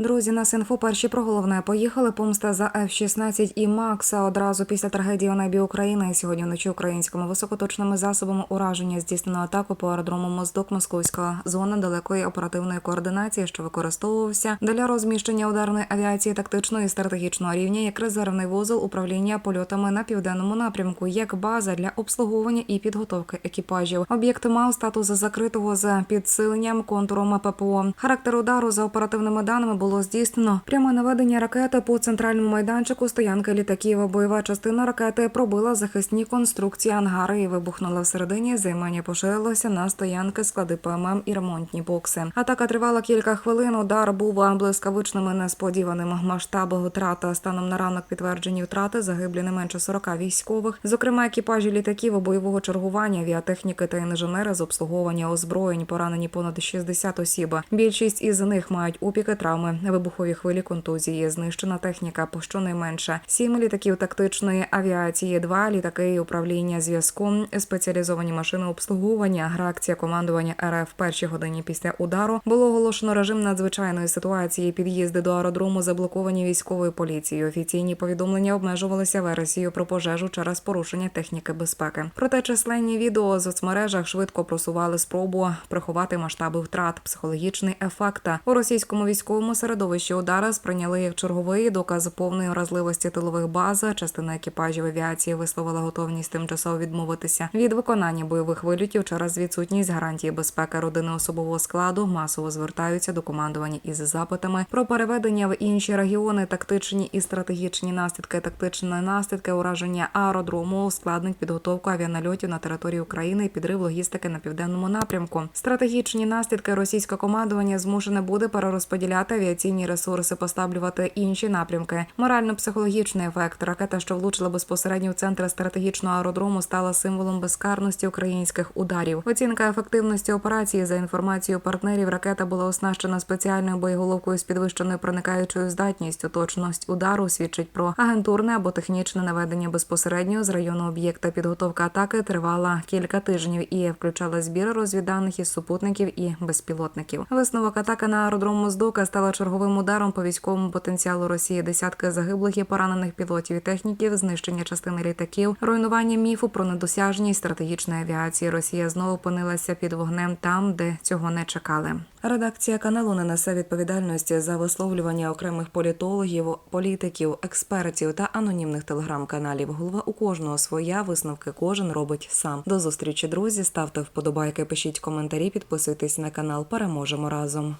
Друзі, на інфо перші про головне поїхали. Помста за F-16 і Макса одразу після трагедії у небі України. Сьогодні вночі українськими високоточними засобами ураження здійснено атаку по аеродрому Моздок Московська зона далекої оперативної координації, що використовувався для розміщення ударної авіації тактичного і стратегічного рівня як резервний вузол управління польотами на південному напрямку, як база для обслуговування і підготовки екіпажів. Об'єкт мав статус закритого за підсиленням контуром ППО. Характер удару за оперативними даними було здійснено пряме наведення ракети по центральному майданчику стоянки літаків. Бойова частина ракети пробила захисні конструкції ангари і вибухнула всередині. Займання поширилося на стоянки, склади ПММ і ремонтні бокси. Атака тривала кілька хвилин. Удар був блискавичним і несподіваним. Масштаби втрата станом на ранок підтверджені втрати загиблі не менше 40 військових, зокрема екіпажі літаків бойового чергування, авіатехніки та інженери з обслуговування озброєнь. Поранені понад 60 осіб. Більшість із них мають опіки, травми, вибухові хвилі, контузії, знищена техніка, по щонайменше сім літаків тактичної авіації, два літаки управління зв'язком, спеціалізовані машини обслуговування. Реакція командування РФ в першій годині після удару було оголошено режим надзвичайної ситуації. Під'їзди до аеродрому заблоковані військовою поліцією. Офіційні повідомлення обмежувалися версією про пожежу через порушення техніки безпеки. Проте численні відео у соцмережах швидко просували спробу приховати масштаби втрат, психологічний ефект. У російському військовому середовищі удара сприйняли як черговий доказ повної вразливості тилових баз. Частина екіпажів авіації висловила готовність тимчасово відмовитися від виконання бойових вильотів через відсутність гарантії безпеки родини особового складу. Масово звертаються до командування із запитами про переведення в інші регіони, тактичні і стратегічні наслідки, тактичні наслідки ураження аеродрому, ускладнить підготовку авіанальотів на території України і підрив логістики на південному напрямку. Стратегічні наслідки російське командування змушене буде перерозподіляти авіаційні ресурси, поставлювати інші напрямки. Морально-психологічний ефект ракета, що влучила безпосередньо в центр стратегічного аеродрому, стала символом безкарності українських ударів. Оцінка ефективності операції за інформацією партнерів. Ракета була оснащена спеціальною боєголовкою з підвищеною проникаючою здатністю. Точність удару свідчить про агентурне або технічне наведення безпосередньо з району об'єкта. Підготовка атаки тривала кілька тижнів і включала збір розвідданих із супутників і безпілотників. Висновок атаки на аеродром Моздока стала черговим ударом по військовому потенціалу Росії. Десятки загиблих і поранених пілотів і техніків, знищення частини літаків, руйнування міфу про недосяжність стратегічної авіації. Росія знову опинилася під вогнем там, де цього не чекали. Редакція каналу не несе відповідальності за висловлювання окремих політологів, політиків, експертів та анонімних телеграм-каналів. Голова у кожного своя висновки кожен робить сам. До зустрічі, друзі. Ставте вподобайки, пишіть коментарі, підписуйтесь на канал. Переможемо разом.